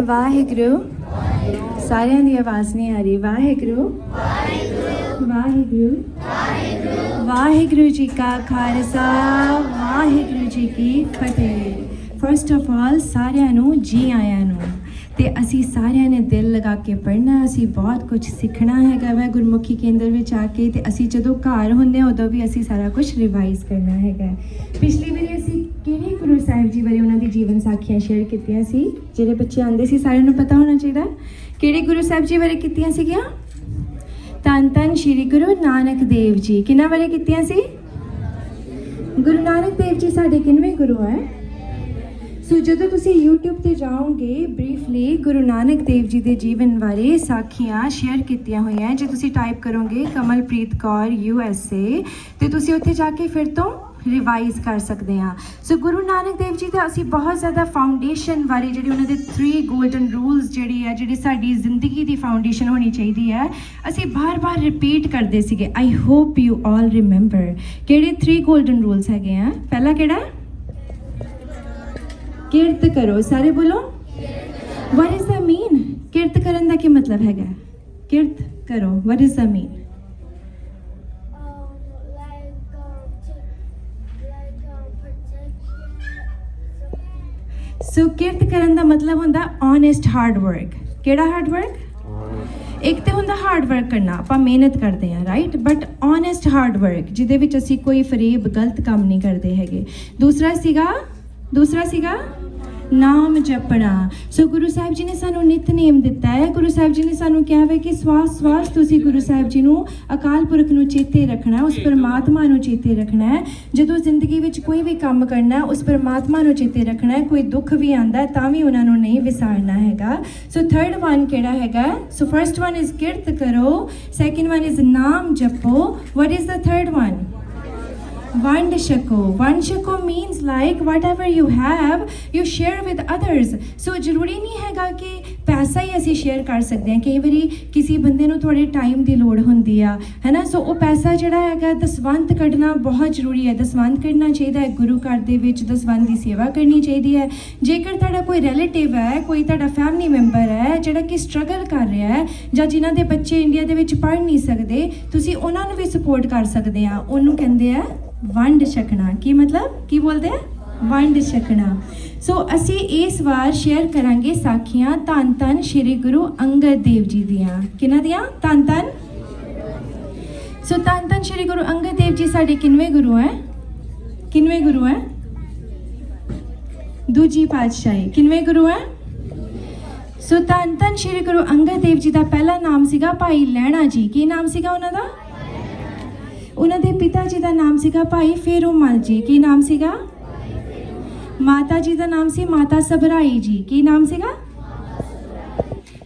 ਵਾਹਿਗੁਰੂ। ਸਾਰਿਆਂ ਦੀ ਆਵਾਜ਼ ਨਹੀਂ ਆ ਰਹੀ। ਵਾਹਿਗੁਰੂ। ਵਾਹਿਗੁਰੂ। ਵਾਹਿਗੁਰੂ ਜੀ ਕਾ ਖਾਲਸਾ। ਵਾਹਿਗੁਰੂ ਜੀ ਕੀ ਫਤਿਹ। ਫਰਸਟ ਆਫ ਆਲ ਸਾਰਿਆਂ ਨੂੰ, ਜੀ ਆਇਆਂ ਨੂੰ। ਤੇ ਅਸੀਂ ਸਾਰਿਆਂ ਨੇ ਦਿਲ ਲਗਾ ਕੇ ਪੜ੍ਹਨਾ, ਅਸੀਂ ਬਹੁਤ ਕੁਝ ਸਿੱਖਣਾ ਹੈਗਾ ਵੈ ਗੁਰਮੁਖੀ ਕੇਂਦਰ ਵਿੱਚ ਆ ਕੇ ਤੇ ਅਸੀਂ ਜਦੋਂ ਘਰ ਹੁੰਦੇ ਹਾਂ ਉਦੋਂ ਵੀ ਅਸੀਂ ਸਾਰਾ ਕੁਝ ਰਿਵਾਈਜ਼ ਕਰਨਾ ਹੈਗਾ। ਪਿਛਲੀ ਵਾਰੀ ਅਸੀਂ ਕਿਹੜੇ ਗੁਰੂ ਸਾਹਿਬ ਜੀ ਬਾਰੇ ਉਹਨਾਂ ਦੀ ਜੀਵਨ ਸਾਖੀਆਂ ਸ਼ੇਅਰ ਕੀਤੀਆਂ ਸੀ? ਜਿਹੜੇ ਬੱਚੇ ਆਂਦੇ ਸੀ ਸਾਰਿਆਂ ਨੂੰ ਪਤਾ ਹੋਣਾ ਚਾਹੀਦਾ। ਕਿਹੜੇ ਗੁਰੂ ਸਾਹਿਬ ਜੀ ਬਾਰੇ ਕੀਤੀਆਂ ਸੀਗੀਆਂ? ਧੰਨ ਧੰਨ ਸ਼੍ਰੀ ਗੁਰੂ ਨਾਨਕ ਦੇਵ ਜੀ। ਕਿਹਨਾਂ ਬਾਰੇ ਕੀਤੀਆਂ ਸੀ? ਗੁਰੂ ਨਾਨਕ ਦੇਵ ਜੀ ਸਾਡੇ ਕਿੰਨਵੇਂ ਗੁਰੂ ਹੈ ਸੋ ਜਦੋਂ ਤੁਸੀਂ YouTube ਤੇ ਜਾਓਗੇ ਬਰੀਫਲੀ ਗੁਰੂ ਨਾਨਕ ਦੇਵ ਜੀ ਦੇ ਜੀਵਨ ਬਾਰੇ ਸਾਖੀਆਂ ਸ਼ੇਅਰ ਕੀਤੀਆਂ ਹੋਈਆਂ ਜੇ ਤੁਸੀਂ ਟਾਈਪ ਕਰੋਗੇ, ਕਮਲਪ੍ਰੀਤ ਕੌਰ USA ਤੇ ਤੁਸੀਂ ਉੱਥੇ ਜਾ ਕੇ ਫਿਰ ਤੋਂ ਰਿਵਾਈਜ਼ ਕਰ ਸਕਦੇ ਹਾਂ। ਸੋ ਗੁਰੂ ਨਾਨਕ ਦੇਵ ਜੀ ਦਾ ਅਸੀਂ ਬਹੁਤ ਜ਼ਿਆਦਾ ਫਾਊਂਡੇਸ਼ਨ ਬਾਰੇ ਜਿਹੜੇ ਉਹਨਾਂ ਦੇ 3 골ਡਨ ਰੂਲਸ ਜਿਹੜੀ ਹੈ, ਜਿਹੜੀ ਸਾਡੀ ਜ਼ਿੰਦਗੀ ਦੀ ਫਾਊਂਡੇਸ਼ਨ ਹੋਣੀ ਚਾਹੀਦੀ ਹੈ, ਅਸੀਂ ਬਾਰ-ਬਾਰ ਰਿਪੀਟ ਕਰਦੇ ਸੀਗੇ। I hope you all remember ਕਿਹੜੇ 3 골ਡਨ ਰੂਲਸ ਹੈਗੇ ਆ? ਪਹਿਲਾ ਕਿਹੜਾ? ਕਿਰਤ ਕਰੋ, ਸਾਰੇ ਬੋਲੋ? ਵਾਟ ਇਜ਼ ਦਾ ਮੀਨ ਕਿਰਤ ਕਰਨ ਦਾ ਕੀ ਮਤਲਬ ਹੈਗਾ? ਕਿਰਤ ਕਰੋ ਵਾਟ ਇਜ਼ ਦਾ ਮੀਨ ਸੋ ਕਿਰਤ ਕਰਨ ਦਾ ਮਤਲਬ ਹੁੰਦਾ ਓਨੈਸਟ ਹਾਰਡ ਵਰਕ ਕਿਹੜਾ ਹਾਰਡ ਵਰਕ ਇੱਕ ਤੇ ਹੁੰਦਾ ਹਾਰਡ ਵਰਕ ਕਰਨਾ, ਆਪਾਂ ਮਿਹਨਤ ਕਰਦੇ ਹਾਂ right but honest hard work ਜਿਹਦੇ ਵਿੱਚ ਅਸੀਂ ਕੋਈ ਫਰੇਬ, ਗਲਤ ਕੰਮ ਨਹੀਂ ਕਰਦੇ ਹੈਗੇ। ਦੂਸਰਾ ਸੀਗਾ ਦੂਸਰਾ ਸੀਗਾ ਨਾਮ ਜਪਣਾ। ਸੋ ਗੁਰੂ ਸਾਹਿਬ ਜੀ ਨੇ ਸਾਨੂੰ ਨਿਤਨੇਮ ਦਿੱਤਾ ਹੈ। ਗੁਰੂ ਸਾਹਿਬ ਜੀ ਨੇ ਸਾਨੂੰ ਕਿਹਾ ਹੈ ਕਿ ਸਵਾਸ ਸਵਾਸ ਤੁਸੀਂ ਗੁਰੂ ਸਾਹਿਬ ਜੀ ਨੂੰ ਅਕਾਲ ਪੁਰਖ ਨੂੰ ਚੇਤੇ ਰੱਖਣਾ ਉਸ ਪਰਮਾਤਮਾ ਨੂੰ ਚੇਤੇ ਰੱਖਣਾ ਹੈ। ਜਦੋਂ ਜ਼ਿੰਦਗੀ ਵਿੱਚ ਕੋਈ ਵੀ ਕੰਮ ਕਰਨਾ ਉਸ ਪਰਮਾਤਮਾ ਨੂੰ ਚੇਤੇ ਰੱਖਣਾ ਹੈ। ਕੋਈ ਦੁੱਖ ਵੀ ਆਂਦਾ ਤਾਂ ਵੀ ਉਹਨਾਂ ਨੂੰ ਨਹੀਂ ਵਿਸਾਰਨਾ ਹੈਗਾ। ਸੋ ਥਰਡ ਵਨ ਕਿਹੜਾ ਹੈਗਾ? ਸੋ ਫਰਸਟ ਵਨ ਇਜ਼ ਕਿਰਤ ਕਰੋ ਸੈਕਿੰਡ ਵਨ ਇਜ਼ ਨਾਮ ਜਪੋ। What is the third one? ਵੰਡ ਛਕੋ ਵੰਡ ਛਕੋ means like whatever you have, you share with others. So ਜ਼ਰੂਰੀ ਨਹੀਂ ਹੈਗਾ ਕਿ ਪੈਸਾ ਹੀ ਅਸੀਂ ਸ਼ੇਅਰ ਕਰ ਸਕਦੇ ਹਾਂ। ਕਈ ਵਾਰੀ ਕਿਸੇ ਬੰਦੇ ਨੂੰ ਤੁਹਾਡੇ ਟਾਈਮ ਦੀ ਲੋੜ ਹੁੰਦੀ ਆ, ਹੈਨਾ? ਸੋ ਉਹ ਪੈਸਾ ਜਿਹੜਾ ਹੈਗਾ ਦਸਵੰਤ ਕੱਢਣਾ ਬਹੁਤ ਜ਼ਰੂਰੀ ਹੈ। ਦਸਵੰਤ ਕੱਢਣਾ ਚਾਹੀਦਾ ਹੈ। ਗੁਰੂ ਘਰ ਦੇ ਵਿੱਚ ਦਸਵੰਤ ਦੀ ਸੇਵਾ ਕਰਨੀ ਚਾਹੀਦੀ ਹੈ। ਜੇਕਰ ਤੁਹਾਡਾ ਕੋਈ ਰਿਲੇਟਿਵ ਹੈ, ਕੋਈ ਤੁਹਾਡਾ ਫੈਮਿਲੀ ਮੈਂਬਰ ਹੈ, ਜਿਹੜਾ ਕਿ ਸਟਰਗਲ ਕਰ ਰਿਹਾ ਹੈ, ਜਾਂ ਜਿਨ੍ਹਾਂ ਦੇ ਬੱਚੇ ਇੰਡੀਆ ਦੇ ਵਿੱਚ ਪੜ੍ਹ ਨਹੀਂ ਸਕਦੇ, ਤੁਸੀਂ ਉਹਨਾਂ ਨੂੰ ਵੀ ਸਪੋਰਟ ਕਰ ਸਕਦੇ ਆ ਉਹਨੂੰ ਕਹਿੰਦੇ ਆ ਵੰਡ ਛਕਣਾ। ਕੀ ਮਤਲਬ? ਕੀ ਬੋਲਦੇ ਆ? ਵੰਡ ਛਕਣਾ। ਸੋ ਅਸੀਂ ਇਸ ਵਾਰ ਸ਼ੇਅਰ ਕਰਾਂਗੇ ਸਾਖੀਆਂ ਧੰਨ ਧੰਨ ਸ੍ਰੀ ਗੁਰੂ ਅੰਗਦ ਦੇਵ ਜੀ ਦੀਆਂ। ਕਿਹਨਾਂ ਦੀਆਂ? ਧੰਨ ਧੰਨ। ਸੋ ਧੰਨ ਧੰਨ ਸ੍ਰੀ ਗੁਰੂ ਅੰਗਦ ਦੇਵ ਜੀ ਸਾਡੇ ਕਿੰਨਵੇਂ ਗੁਰੂ ਹੈ? ਕਿੰਨਵੇਂ ਗੁਰੂ ਹੈ? ਦੂਜੀ ਪਾਤਸ਼ਾਹੀ। ਕਿੰਨਵੇਂ ਗੁਰੂ ਹੈ? ਸੋ ਧੰਨ ਧੰਨ ਸ੍ਰੀ ਗੁਰੂ ਅੰਗਦ ਦੇਵ ਜੀ ਦਾ ਪਹਿਲਾ ਨਾਮ ਸੀਗਾ ਭਾਈ ਲਹਿਣਾ ਜੀ। ਕੀ ਨਾਮ ਸੀਗਾ ਉਹਨਾਂ ਦਾ? ਉਹਨਾਂ ਦੇ ਪਿਤਾ ਜੀ ਦਾ ਨਾਮ ਸੀਗਾ ਭਾਈ ਫੇਰੋਮਲ ਜੀ। ਕੀ ਨਾਮ ਸੀਗਾ? ਮਾਤਾ ਜੀ ਦਾ ਨਾਮ ਸੀ ਮਾਤਾ ਸਬਰਾਈ ਜੀ। ਕੀ ਨਾਮ ਸੀਗਾ?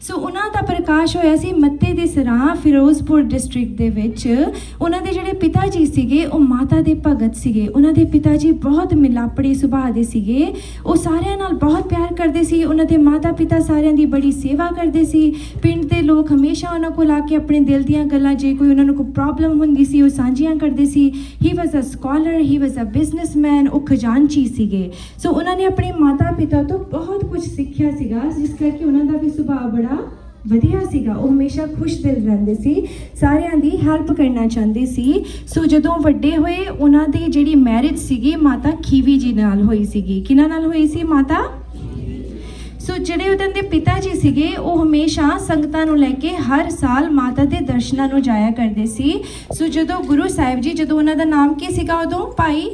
ਸੋ ਉਹਨਾਂ ਦਾ ਪ੍ਰਕਾਸ਼ ਹੋਇਆ ਸੀ ਮੱਤੇ ਦੇ ਸਰਾਂ ਫਿਰੋਜ਼ਪੁਰ ਡਿਸਟ੍ਰਿਕਟ ਦੇ ਵਿੱਚ। ਉਹਨਾਂ ਦੇ ਜਿਹੜੇ ਪਿਤਾ ਜੀ ਸੀਗੇ, ਉਹ ਮਾਤਾ ਦੇ ਭਗਤ ਸੀਗੇ। ਉਹਨਾਂ ਦੇ ਪਿਤਾ ਜੀ ਬਹੁਤ ਮਿਲਾਪੜੇ ਸੁਭਾਅ ਦੇ ਸੀਗੇ। ਉਹ ਸਾਰਿਆਂ ਨਾਲ ਬਹੁਤ ਪਿਆਰ ਕਰਦੇ ਸੀ। ਉਹਨਾਂ ਦੇ ਮਾਤਾ ਪਿਤਾ ਸਾਰਿਆਂ ਦੀ ਬੜੀ ਸੇਵਾ ਕਰਦੇ ਸੀ। ਪਿੰਡ ਦੇ ਲੋਕ ਹਮੇਸ਼ਾ ਉਹਨਾਂ ਕੋਲ ਆ ਕੇ ਆਪਣੇ ਦਿਲ ਦੀਆਂ ਗੱਲਾਂ, ਜੇ ਕੋਈ ਉਹਨਾਂ ਨੂੰ ਕੋਈ ਪ੍ਰੋਬਲਮ ਹੁੰਦੀ ਸੀ, ਉਹ ਸਾਂਝੀਆਂ ਕਰਦੇ ਸੀ। ਹੀ ਵਾਸ ਅ ਸਕਾਲਰ ਹੀ ਵਾਸ ਅ ਬਿਜ਼ਨਸਮੈਨ ਉਹ ਖਜ਼ਾਨਚੀ ਸੀਗੇ। ਸੋ ਉਹਨਾਂ ਨੇ ਆਪਣੇ ਮਾਤਾ ਪਿਤਾ ਤੋਂ ਬਹੁਤ ਕੁਝ ਸਿੱਖਿਆ ਸੀਗਾ, ਜਿਸ ਕਰਕੇ ਉਹਨਾਂ ਦਾ ਵੀ ਸੁਭਾਅ ਬੜਾ ਵਧੀਆ ਸੀਗਾ। ਉਹ ਹਮੇਸ਼ਾ ਖੁਸ਼ ਦਿਲ ਰਹਿੰਦੇ ਸੀ, ਸਾਰਿਆਂ ਦੀ ਹੈਲਪ ਕਰਨਾ ਚਾਹੁੰਦੇ ਸੀ। ਸੋ ਜਦੋਂ ਵੱਡੇ ਹੋਏ, ਉਹਨਾਂ ਦੀ ਜਿਹੜੀ ਮੈਰਿਜ ਸੀਗੀ, ਮਾਤਾ ਖੀਵੀ ਜੀ ਨਾਲ ਹੋਈ ਸੀਗੀ। ਕਿਹਨਾਂ ਨਾਲ ਹੋਈ ਸੀ ਮਾਤਾ? ਸੋ ਜਿਹੜੇ ਉਹਨਾਂ ਦੇ ਪਿਤਾ ਜੀ ਸੀਗੇ, ਉਹ ਹਮੇਸ਼ਾ ਸੰਗਤਾਂ ਨੂੰ ਲੈ ਕੇ ਹਰ ਸਾਲ ਮਾਤਾ ਦੇ ਦਰਸ਼ਨਾਂ ਨੂੰ ਜਾਇਆ ਕਰਦੇ ਸੀ। ਸੋ ਜਦੋਂ ਗੁਰੂ ਸਾਹਿਬ ਜੀ, ਜਦੋਂ ਉਹਨਾਂ ਦਾ ਨਾਮ ਕੀ ਸੀਗਾ ਉਦੋਂ? ਭਾਈ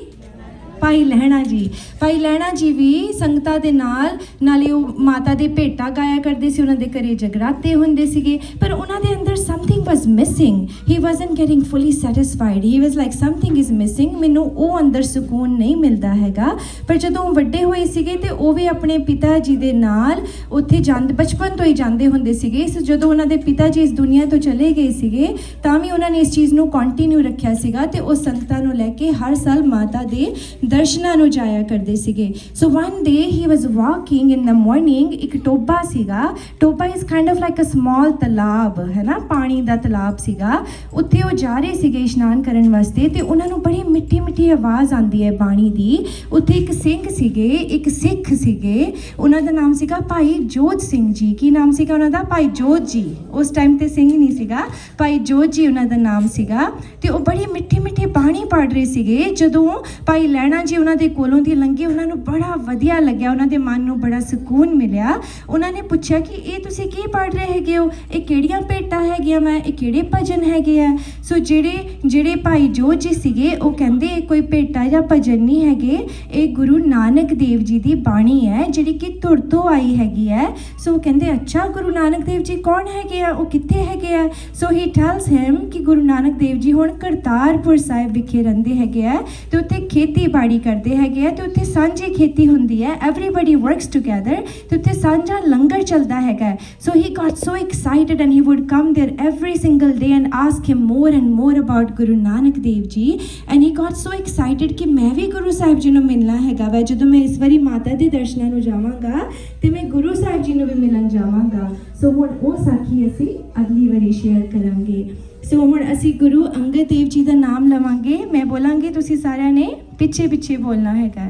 ਭਾਈ ਲਹਿਣਾ ਜੀ। ਭਾਈ ਲਹਿਣਾ ਜੀ ਵੀ ਸੰਗਤਾਂ ਦੇ ਨਾਲ, ਨਾਲੇ ਉਹ ਮਾਤਾ ਦੇ ਭੇਟਾ ਗਾਇਆ ਕਰਦੇ ਸੀ, ਉਹਨਾਂ ਦੇ ਘਰੇ ਜਗਰਾਤੇ ਹੁੰਦੇ ਸੀਗੇ। ਪਰ ਉਹਨਾਂ ਦੇ ਅੰਦਰ something was missing he wasn't getting fully satisfied he was like something is missing ਮੈਨੂੰ ਉਹ ਅੰਦਰ ਸਕੂਨ ਨਹੀਂ ਮਿਲਦਾ ਹੈਗਾ। ਪਰ ਜਦੋਂ ਉਹ ਵੱਡੇ ਹੋਏ ਸੀਗੇ ਤੇ ਉਹ ਵੀ ਆਪਣੇ ਪਿਤਾ ਜੀ ਦੇ ਨਾਲ ਉੱਥੇ ਜਾਂਦੇ, ਬਚਪਨ ਤੋਂ ਹੀ ਜਾਂਦੇ ਹੁੰਦੇ ਸੀਗੇ। ਸੋ ਜਦੋਂ ਉਹਨਾਂ ਦੇ ਪਿਤਾ ਜੀ ਇਸ ਦੁਨੀਆ ਤੋਂ ਚਲੇ ਗਏ ਸੀਗੇ, ਤਾਂ ਵੀ ਉਹਨਾਂ ਨੇ ਇਸ ਚੀਜ਼ ਨੂੰ ਕੰਟੀਨਿਊ ਰੱਖਿਆ ਸੀਗਾ ਤੇ ਉਹ ਸੰਗਤਾਂ ਨੂੰ ਲੈ ਕੇ ਹਰ ਸਾਲ ਮਾਤਾ ਦੇ ਦਰਸ਼ਨਾਂ ਨੂੰ ਜਾਇਆ ਕਰਦੇ ਸੀਗੇ। So one day he was walking in the morning ਇੱਕ ਟੋਬਾ ਸੀਗਾ। ਟੋਬਾ is kind of like uh small ਤਲਾਬ, ਹੈ ਨਾ? ਪਾਣੀ ਦਾ ਤਲਾਬ ਸੀਗਾ। ਉੱਥੇ ਉਹ ਜਾ ਰਹੇ ਸੀਗੇ ਇਸ਼ਨਾਨ ਕਰਨ ਵਾਸਤੇ ਤੇ ਉਹਨਾਂ ਨੂੰ ਬੜੀ ਮਿੱਠੀ ਮਿੱਠੀ ਆਵਾਜ਼ ਆਉਂਦੀ ਹੈ ਬਾਣੀ ਦੀ। ਉੱਥੇ ਇੱਕ ਸਿੰਘ ਸੀਗੇ, ਇੱਕ ਸਿੱਖ ਸੀਗੇ। ਉਹਨਾਂ ਦਾ ਨਾਮ ਸੀਗਾ ਭਾਈ ਜੋਤ ਸਿੰਘ ਜੀ। ਕੀ ਨਾਮ ਸੀਗਾ ਉਹਨਾਂ ਦਾ? ਭਾਈ ਜੋਤ ਜੀ। ਉਸ ਟਾਈਮ ਤੇ ਸਿੰਘ ਨਹੀਂ ਸੀਗਾ। ਭਾਈ ਜੋਤ ਜੀ ਉਹਨਾਂ ਦਾ ਨਾਮ ਸੀਗਾ। ਤੇ ਉਹ ਬੜੀ ਮਿੱਠੀ ਮਿੱਠੀ ਬਾਣੀ ਪੜ੍ਹ ਰਹੇ ਸੀਗੇ। ਜਦੋਂ ਭਾਈ ਲੈਣਾ ਜੀ ਉਹਨਾਂ ਦੇ ਕੋਲੋਂ ਦੀ ਲੰਘੇ, ਉਹਨਾਂ ਨੂੰ ਬੜਾ ਵਧੀਆ ਲੱਗਿਆ, ਉਹਨਾਂ ਦੇ ਮਨ ਨੂੰ ਬੜਾ ਸਕੂਨ ਮਿਲਿਆ। ਉਹਨਾਂ ਨੇ ਪੁੱਛਿਆ ਕਿ ਇਹ ਤੁਸੀਂ ਕੀ ਪੜ੍ਹ ਰਹੇ ਹੈਗੇ ਹੋ? ਇਹ ਕਿਹੜੀਆਂ ਭੇਟਾਂ ਹੈਗੀਆਂ ਮੈਂ ਇਹ ਕਿਹੜੇ ਭਜਨ ਹੈਗੇ ਆ? ਸੋ ਜਿਹੜੇ ਜਿਹੜੇ ਭਾਈ ਜੋਤ ਜੀ ਸੀਗੇ, ਉਹ ਕਹਿੰਦੇ ਇਹ ਕੋਈ ਭੇਟਾ ਜਾਂ ਭਜਨ ਨਹੀਂ ਹੈਗੇ। ਇਹ ਗੁਰੂ ਨਾਨਕ ਦੇਵ ਜੀ ਦੀ ਬਾਣੀ ਹੈ, ਜਿਹੜੀ ਕਿ ਧੁਰ ਤੋਂ ਆਈ ਹੈਗੀ ਹੈ। ਸੋ ਕਹਿੰਦੇ, ਅੱਛਾ, ਗੁਰੂ ਨਾਨਕ ਦੇਵ ਜੀ ਕੌਣ ਹੈਗੇ ਆ? ਉਹ ਕਿੱਥੇ ਹੈਗੇ ਆ? ਸੋ ਹੀ ਟੈਲਸ ਹਿਮ ਕਿ ਗੁਰੂ ਨਾਨਕ ਦੇਵ ਜੀ ਹੁਣ ਕਰਤਾਰਪੁਰ ਸਾਹਿਬ ਵਿਖੇ ਰਹਿੰਦੇ ਹੈਗੇ ਆ ਤੇ ਉੱਥੇ ਖੇਤੀਬਾੜੀ ਕਰਦੇ ਹੈਗੇ ਆ ਤੇ ਉੱਥੇ ਸਾਂਝੀ ਖੇਤੀ ਹੁੰਦੀ ਹੈ ਐਵਰੀਬਾਡੀ ਵਰਕਸ ਟੁਗੇਦਰ ਤੇ ਉੱਥੇ ਸਾਂਝਾ ਲੰਗਰ ਚੱਲਦਾ ਹੈਗਾ so he got so excited and he would come there every single day and ask him more and more about Guru Nanak Dev ji and he Gat so excited ਕਿ ਮੈਂ ਵੀ ਗੁਰੂ ਸਾਹਿਬ ਜੀ ਨੂੰ ਮਿਲਣਾ ਹੈਗਾ ਵਾ ਜਦੋਂ ਮੈਂ ਇਸ ਵਾਰੀ ਮਾਤਾ ਦੇ ਦਰਸ਼ਨਾਂ ਨੂੰ ਜਾਵਾਂਗਾ ਤੇ ਮੈਂ ਗੁਰੂ ਸਾਹਿਬ ਜੀ ਨੂੰ ਵੀ ਮਿਲਣ ਜਾਵਾਂਗਾ ਸੋ ਹੁਣ ਉਹ ਸਾਖੀ ਅਸੀਂ ਅਗਲੀ ਵਾਰੀ ਸ਼ੇਅਰ ਕਰਾਂਗੇ। ਸੋ ਹੁਣ ਅਸੀਂ ਗੁਰੂ ਅੰਗਦ ਦੇਵ ਜੀ ਦਾ ਨਾਮ ਲਵਾਂਗੇ। ਮੈਂ ਬੋਲਾਂਗੀ, ਤੁਸੀਂ ਸਾਰਿਆਂ ਨੇ ਪਿੱਛੇ ਪਿੱਛੇ ਬੋਲਣਾ ਹੈਗਾ।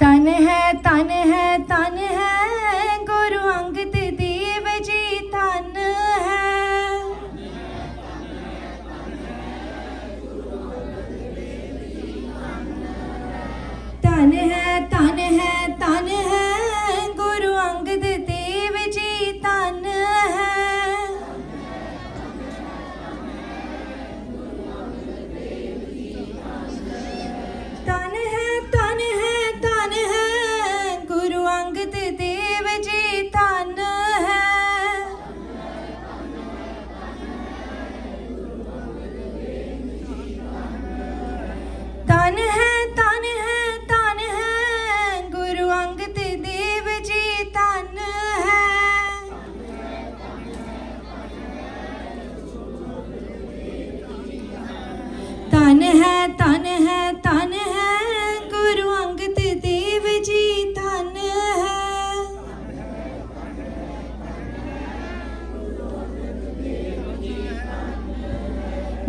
ਤਨ ਹੈ ਤਨ ਹੈ ਤਨ ਹੈ ਗੁਰੂ ਅੰਗਦ